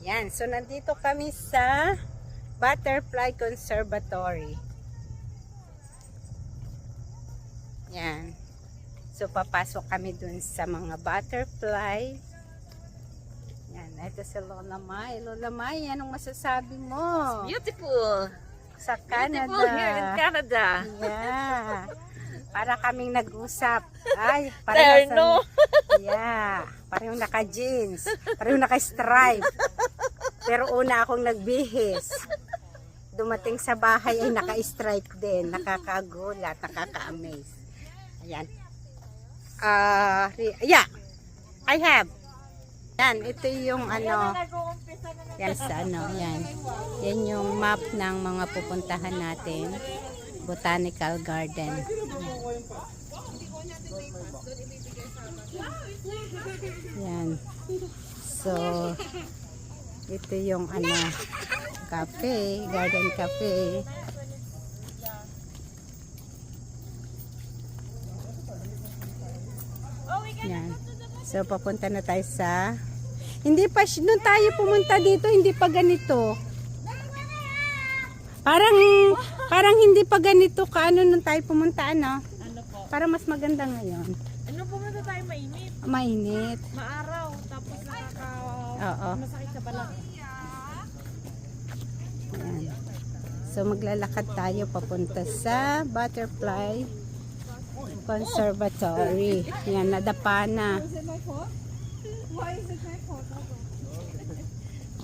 Yan, so nandito kami sa Butterfly Conservatory. Yan. So papasok kami dun sa mga butterfly. Yan, ito si Lola Mai. Lola Mai, anong masasabi mo? Beautiful. Sa Canada. Beautiful here in Canada. Yeah. Para kaming nag-usap. Ay, Terno. Yeah. Parang naka-jeans. Parang naka-stripe. Pero una akong nagbihis. Dumating sa bahay ay naka-stripe din. Nakakagulat, nakaka-amaze. Ayan. Ah, re- yeah. I have. Yan, ito yung ano. Yan sa ano, yan. Yan yung map ng mga pupuntahan natin. Botanical Garden. Yan. So, ito yung ano, cafe, garden cafe. Yan. So, papunta na tayo sa... Hindi pa, nung tayo pumunta dito, hindi pa ganito. Parang, parang hindi pa ganito kaano nung tayo pumunta, ano? Para mas maganda ngayon. Ano pumunta tayo mainit? Mainit. Maaraw. Tapos nakaka... Oo. Masakit sa balat. So maglalakad tayo papunta sa Butterfly Conservatory. Yan, nadapa na.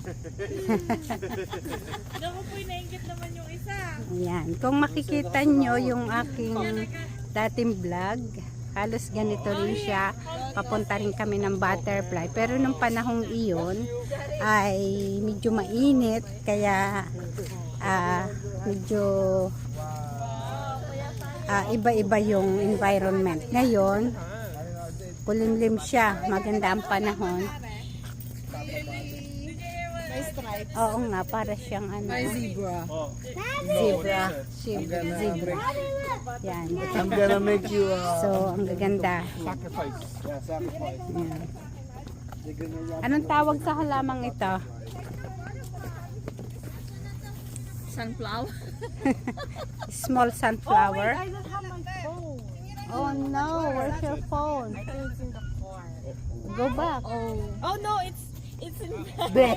Naku po, nainggit naman yung isa. Yan. Kung makikita nyo yung aking dating vlog, halos ganito rin siya. Papunta rin kami ng butterfly. Pero nung panahong iyon, ay medyo mainit. Kaya ah, medyo ah, iba-iba yung environment. Ngayon, kulimlim siya. Maganda ang panahon. May stripe. Oo nga, para siyang ano. zebra. Zebra. Zebra. Zebra. Yan. I'm gonna make you uh, So, ang gaganda. sacrifice. Yeah, sacrifice. Yan. Anong tawag sa halamang ito? Sunflower? Small sunflower? I don't have my phone. Oh no, where's your phone? I think it's in the car. Go back. Oh. Oh no, it's it's in Be.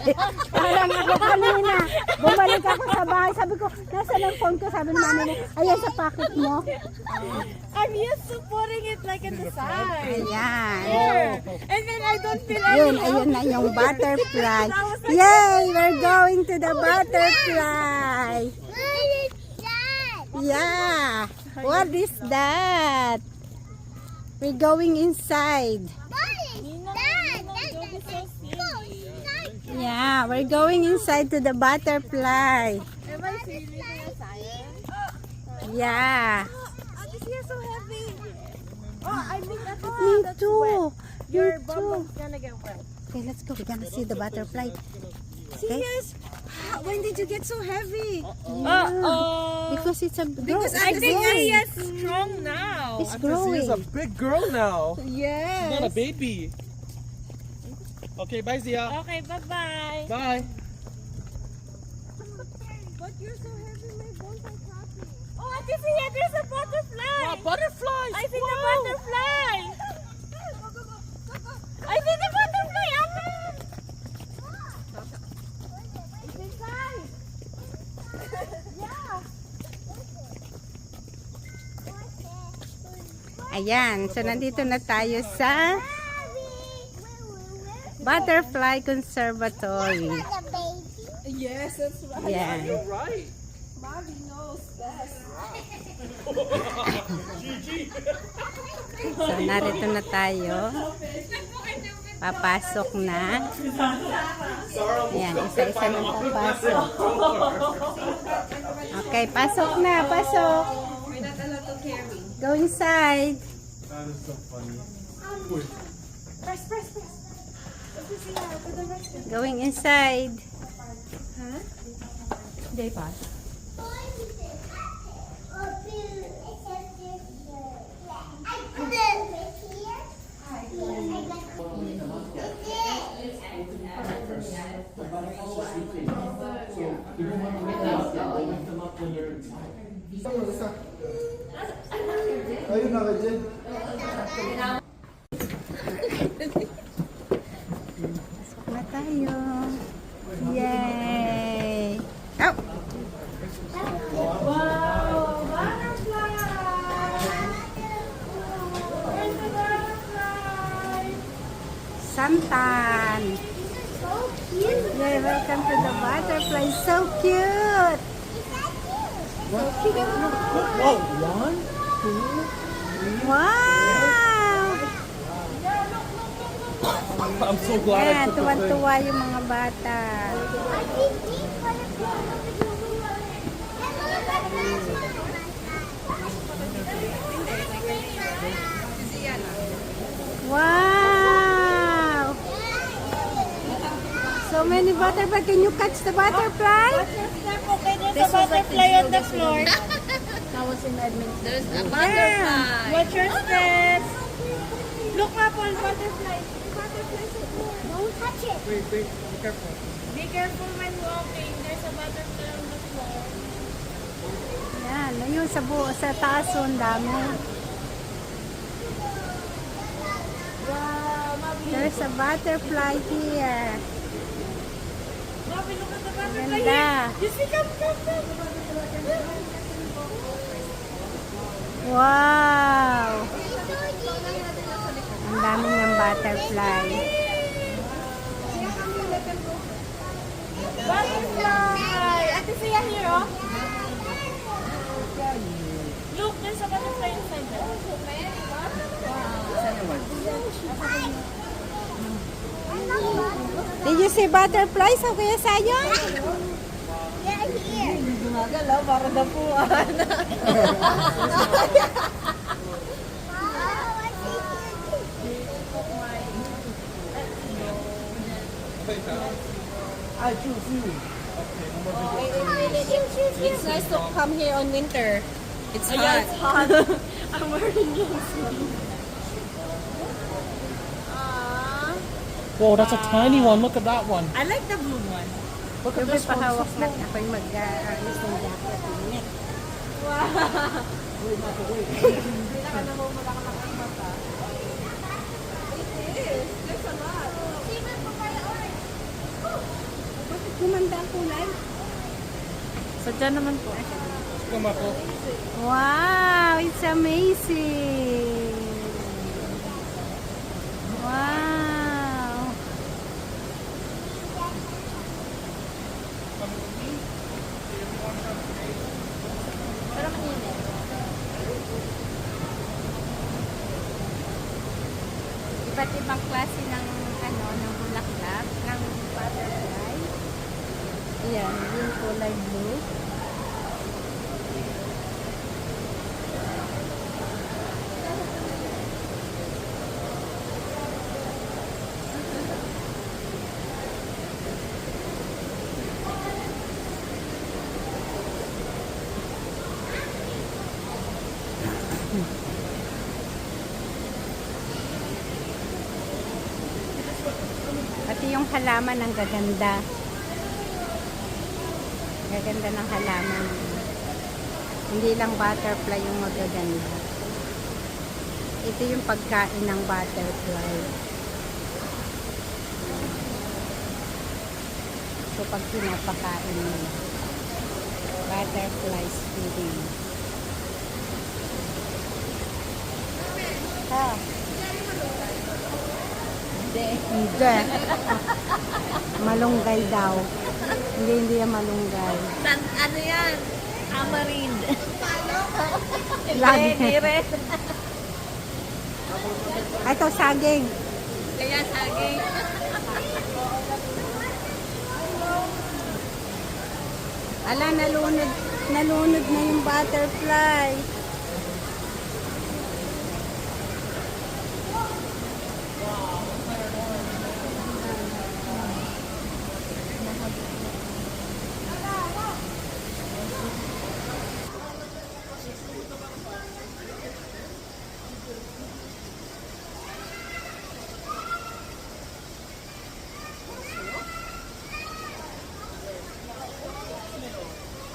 Parang ako kanina. Bumalik ako sa bahay. Sabi ko, nasa ang phone ko? Sabi ni mami mo, ayan sa pocket mo. I'm used to putting it like in the side. Ayan. Here. And then I don't feel Yun, any ayun na yung butterfly. Yay! We're going to the butterfly. Yeah. What is that? We're going inside. Yeah, we're going inside to the butterfly. Am I silly Kuya Sayan? Yeah. Oh, this is so heavy. Oh, I think that's Me that's too. wet. Your Your bum too. is gonna get wet. Okay, let's go. We're gonna see the butterfly. Okay? Yes. Ah, when did you get so heavy? Yeah. Uh-oh. Because it's a Because grow- I think growing. Aria's strong now. It's growing. is a big girl now. Yes. Not a baby. Okay, bye Zia. Okay, bye-bye. Bye. But you're so heavy, my bones are crappy. Oh, I can see it. There's a butterfly. Wow, butterflies. I see the butterfly. I see the butterfly, Ate. It's inside. yeah. Ayan, so nandito na tayo sa Butterfly Conservatory. Yes, that's right. Yeah. You're right. Mommy knows best. So narito na tayo. Papasok na. Ayan, isa-isa na papasok. Okay, pasok na, pasok. Go inside. That is so funny. Press, press, press. Going inside. Day pass. I put it here. Ayun na ka dyan. Pasok na tayo. Yay! Oh! Santan! Yay, welcome to the butterfly. So cute! Whoa, one? Wow! I'm so glad I Ayan, took tuwan-tuwa yung mga bata. Wow! So many butterfly. Can you catch the butterfly? There's a butterfly on the floor. There's a Yeah. Watch your steps. Look, Apple, butterfly. Butterflies are there. Don't touch it. Wait, wait, be careful. Be careful when walking. There's a butterfly on the floor. Yan, ayun sa buo, sa taas oh, ang dami. There's a butterfly here. Mabi, look at the butterfly Ganda. here. You see, come, come, come. Wow! Ang dami ng butterfly. Butterfly. Ate Sia here, oh. Look, there's a butterfly inside there. Did you see butterflies sa Kuya Sayon? Yeah, here. Gumagalaw para dapuan. I choose you. Okay, It's nice to come here on winter. It's hot. yeah, it's hot. I'm wearing this. Aww. Whoa, that's a tiny one. Look at that one. I like the blue one. Look at this one. pahawak na ako'y mag-aalis ng jacket. Init. Bakit gumanda ang kulay? Sadya naman po. Come ako. Wow, it's amazing. Wow. Iba't ibang klase ng ano, ng bulaklak, ng butterfly. Ayan, yung kulay blue. Pati yung halaman ang gaganda. Gaganda ng halaman. Hindi lang butterfly yung magaganda. Ito yung pagkain ng butterfly. So pag pinapakain nila. Butterflies feeding. Ha? Hindi. Hindi. malunggay daw. Hindi, hindi yan malunggay. San, ano yan? Tamarind. Lagi. Hindi rin. Ay, Ito, saging. Kaya saging. Ala, nalunod, nalunod na yung butterfly.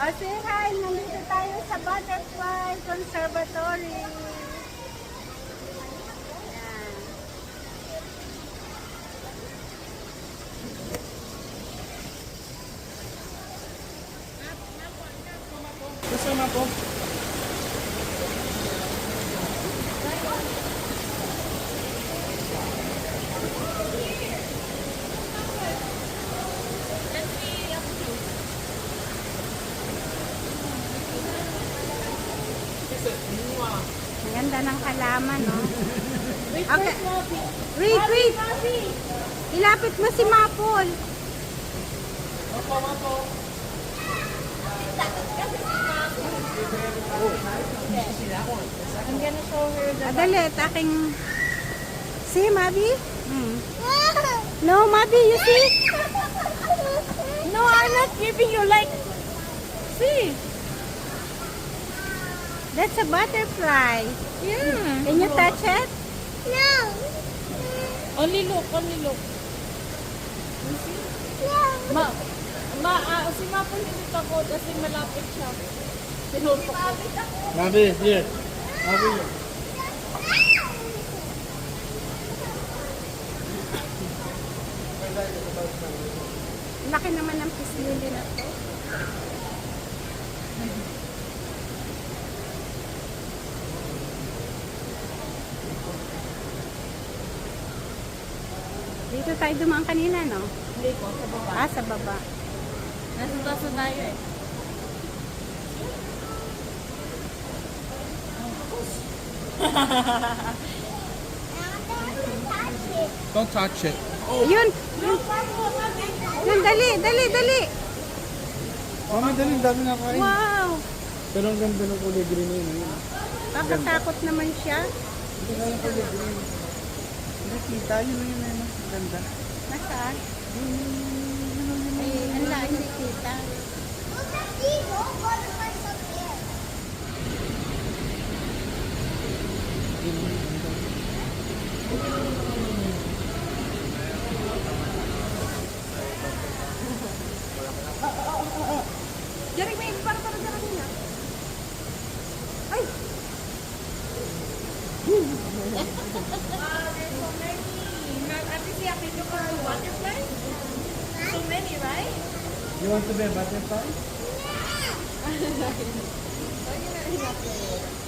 O, say hi. Nandito tayo sa Butterfly Conservatory. Ayan. Kasama po. Ang ganda ng halaman, no? Okay. Wait, wait. Ilapit mo si Mapol. I'm gonna show her the... Ah, dali, taking... See, Mabi? Hmm. No, Mabi, you see? No, I'm not giving you like... See? That's a butterfly. Yeah. Can you touch it? No. Only look, only look. You see? Ma, ma, ah, si Mapol hindi takot kasi malapit siya. Tinupok ko. Mabi, here. Mabi. Laki naman ng pislili na to. Dito tayo dumaan kanina, no? Hindi ko, sa baba. Ah, sa baba. Nasa taas na tayo eh. Don't touch it. Yun! Yun, dali, dali, dali! Mami, dali, dami na kain. Wow! Pero ang ganda ng kulay green na yun. ayun. Kakatakot naman siya. Hindi na yung kulay green. Hindi kita, yun na yun. ayun. Ang ganda. Nasaan? Ay, ala, hindi kita. Jerry, may para para sa kanina. Ay! Ate siya, can you call the butterfly? So many, right? You want to be a butterfly?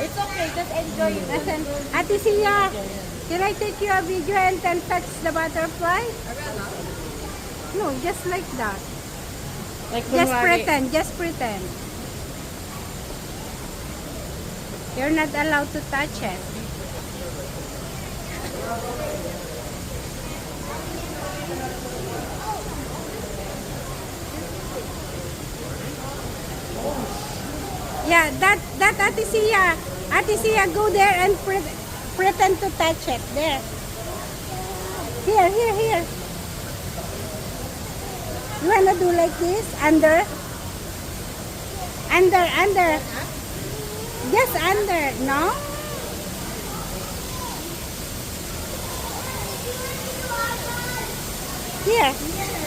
It's okay, just enjoy it. Nasaan? Ate Sia, can I take you a video and then touch the butterfly? No, just like that. Like Just pretend, just pretend. You're not allowed to touch it. Yeah, that that Ate Sia, Ate Sia, go there and pre pretend to touch it. There. Here, here, here. You wanna do like this? Under? Under, under. Just under, no? Here.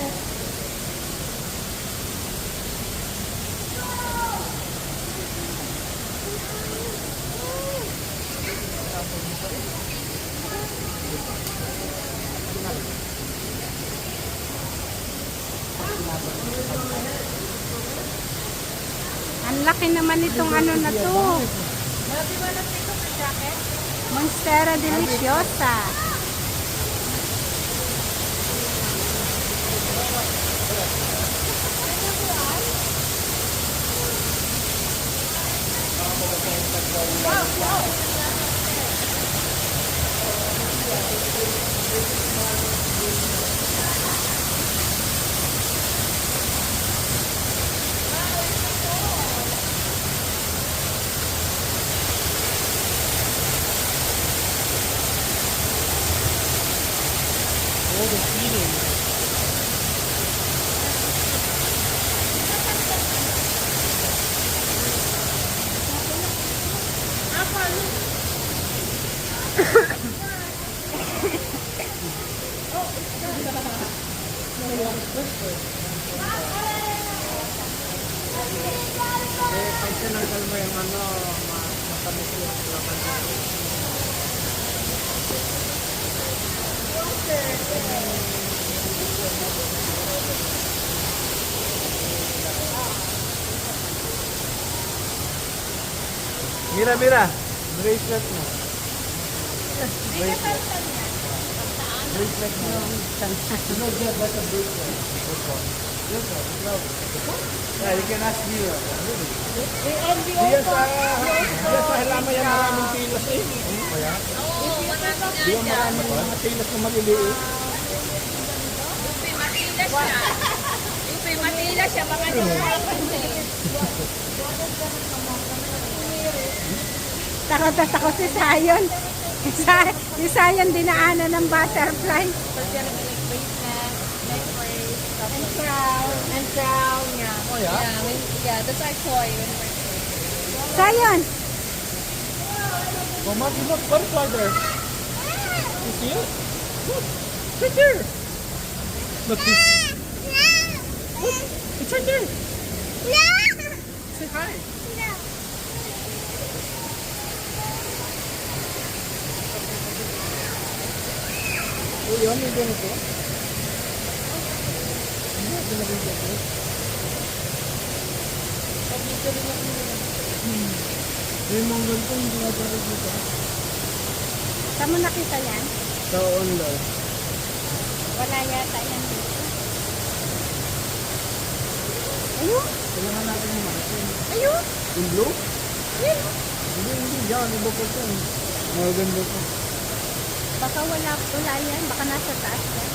Ang laki naman itong ano na to. Monstera deliciosa. Oh, Mira, mira. Bracelet mo. Bracelet. Bracelet mo. No, yeah, that's a bracelet. This one. No. Yeah, you can ask Mira. Diyan sa, diyan sa yan maraming pilas eh. Kaya? Diyan maraming mga pilas na maliliit. Manila siya, mga Takot na takot si Sayon. Sa, si Sayon dinaanan ng butterfly. And crown. And crown, yeah. Oh, yeah? Yeah, when, yeah, that's our toy. When we're Sayon, Oh, Mark, look, right there? You see it? Look, it's right there. Look, this. Look, it's right there. Say hi. Oh, yun, yung ganito. Hindi, pinabigyan ko. Hmm. Yung mga ganito, hindi nga talaga dito. saan mo nakita yan? Sa online. Wala yata yan dito. Ayun, Kailangan natin yung mansin. ayun. Yung blue? Hindi, hindi. Yan, iba pa ito. Maganda pa. Baka wala, wala yan. Baka nasa taas yan.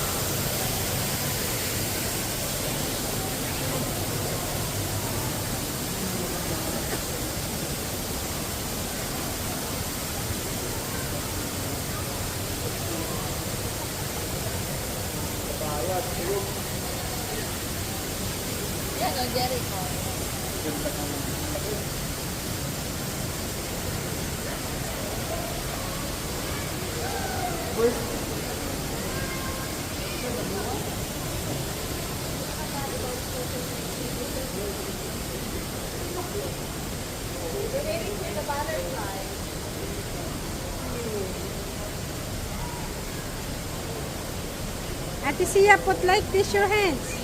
Yeah, no, Jericho. Ate Sia, put like this your hands.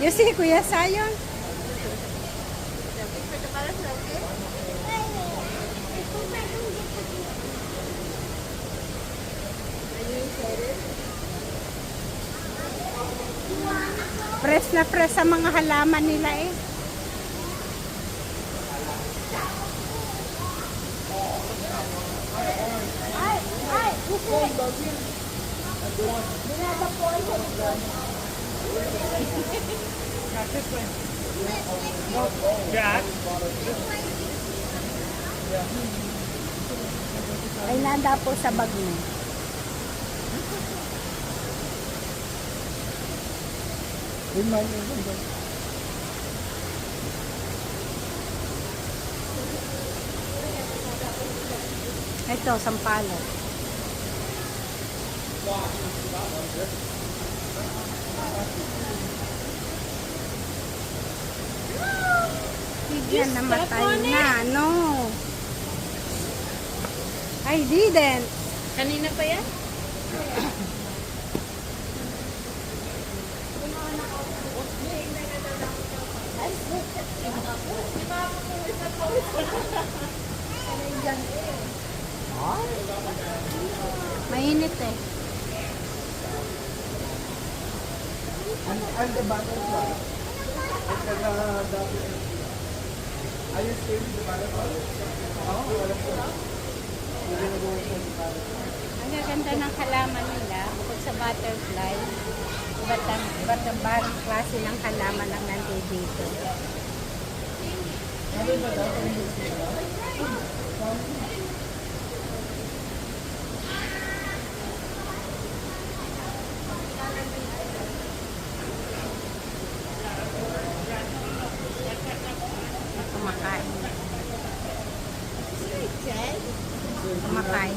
You see, Kuya Sayon? Press na press sa mga halaman nila eh. Ay nanda po sa bag mo. Yun man. Ito, sampalo. Bigyan namatay na, no. I didn't. Kanina pa yan? Mainit eh. And, and the butterfly. At saka dati. Are you still the butterfly? Oo, alam ko. Hindi na buhay sa butterfly. Ang gaganda ng halaman nila, bukod sa butterfly, iba't ang, iba't ang barang klase ng halaman ang nandito. Kumakain.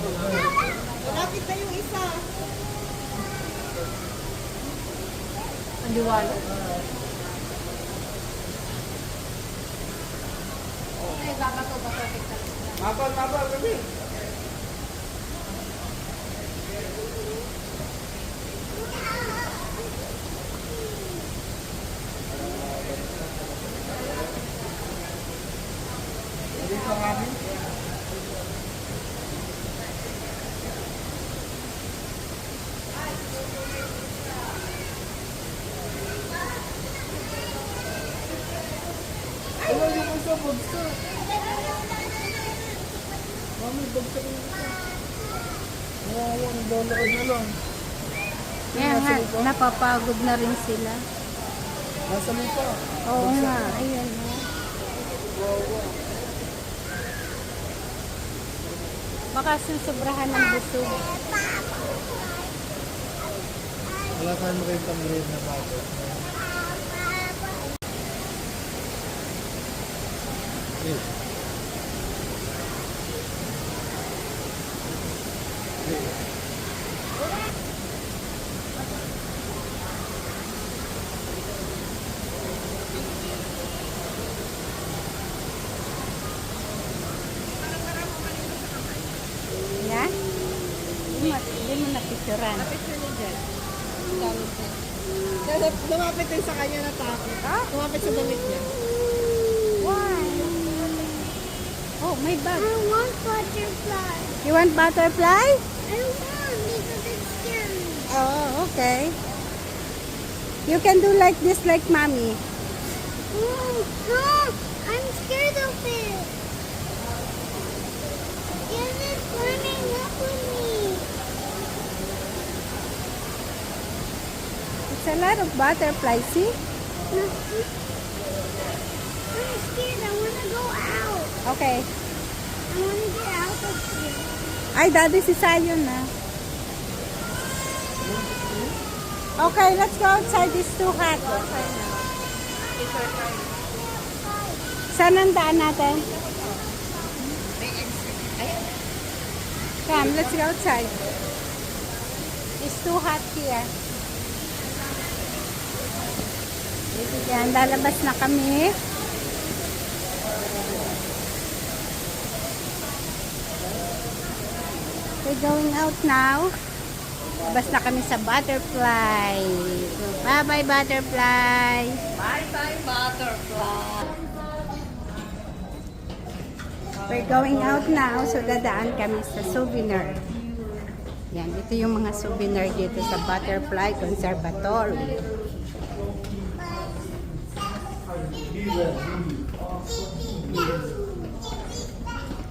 Malapit na yung isa. Ang liwalo. Mapal, mapal, kami. Dito nga kami. Ano yung isa, bagsak? Mami, bagsak yung isa. Naglalakad na lang. Kaya nga, napapagod na rin sila. Nasa lupa. Oo nga, ayan o. Wawa. Baka susobrahan ng busog. Wala tayong makita maliit na bago. Eh. Yan? Hindi mo, hindi mo napicturan. Picture niya dyan. Gamit niya. Kasi lumapit din sa kanya na takot. Ah? Lumapit sa damit niya. Why? Oh, may bag. I want butterfly. You want butterfly? I want because it's scary. Oh, okay. You can do like this like mommy. Oh, no, I'm scared of it. Is it climbing up with me? It's a lot of butterflies, see? I'm scared. I want to go out. Okay. I want to get out of here. Ay, daddy si Sayon na. Okay, let's go outside. It's too hot. Saan ang daan natin? Come, let's go outside. It's too hot here. Yan, lalabas na kami. We're going out now. Labas na kami sa butterfly. Bye-bye butterfly. Bye-bye, butterfly. We're going out now. So, dadaan kami sa souvenir. Yan, ito yung mga souvenir dito sa Butterfly Conservatory.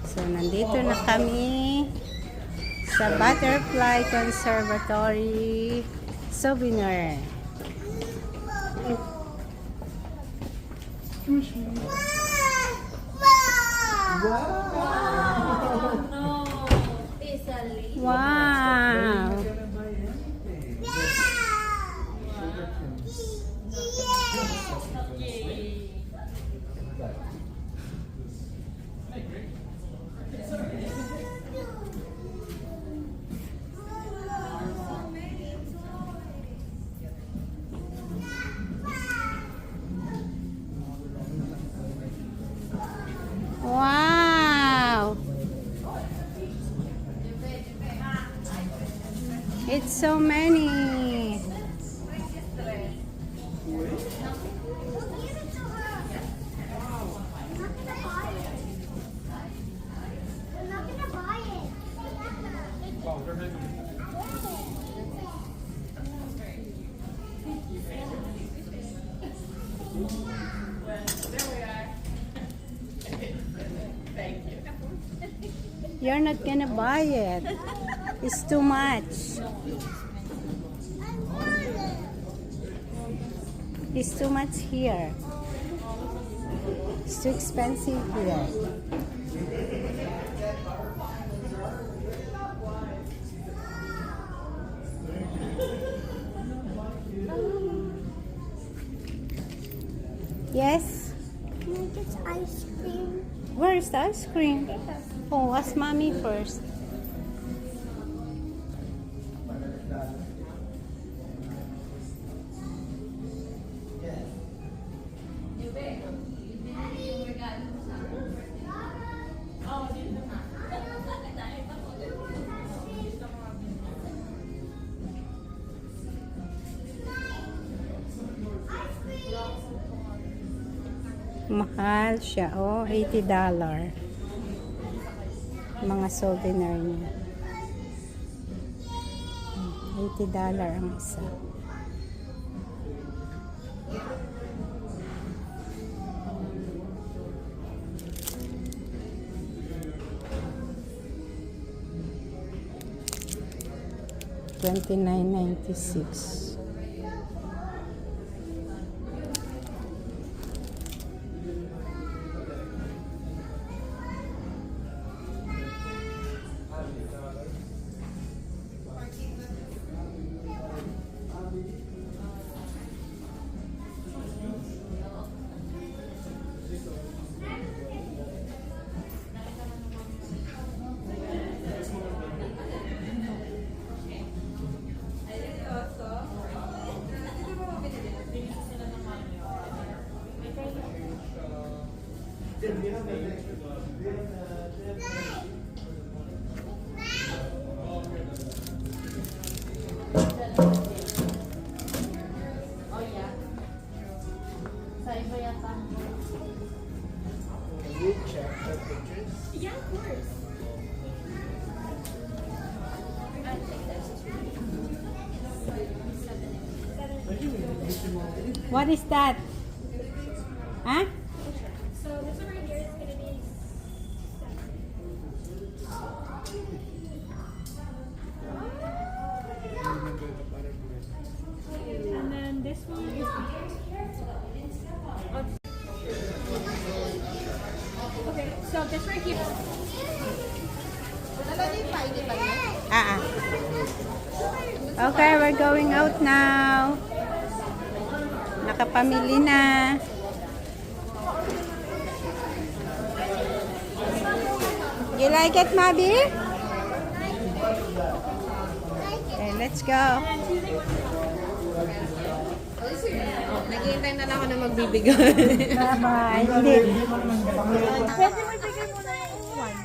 So, nandito na kami sa Butterfly Conservatory Souvenir. Wow! It's so many. You're not gonna buy it. It's too much. It's too much here. It's too expensive here. Yes? Can I get ice cream? Where is the ice cream? Oh, ask mommy first. Mahal siya, oh. $80. Mga souvenir niya. Hmm, $80 ang isa. Twenty-nine ninety-six. Sa Yeah, of course. What is that? Huh? Nakapamili na. You like it, Mabi? Okay, let's go. Naghihintay na lang ako na magbibigay. Bye-bye. Hindi. Pwede mo ibigay mo na yung one.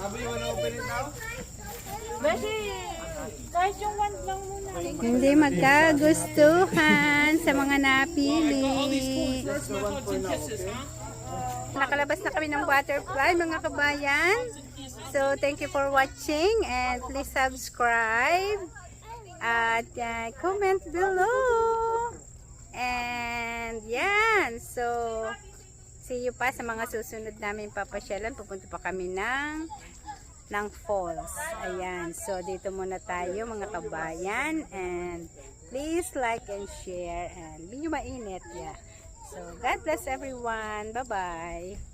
Sabi, you wanna open it now? Pwede. Kahit yung one muna. Hindi magkagustuhan sa mga napili. Nakalabas na kami ng butterfly mga kabayan. So thank you for watching and please subscribe at uh, comment below. And yan. So see you pa sa mga susunod namin papasyalan. Pupunta pa kami ng ng falls. Ayan. So, dito muna tayo mga kabayan. And please like and share. And medyo mainit. Yeah. So, God bless everyone. Bye-bye.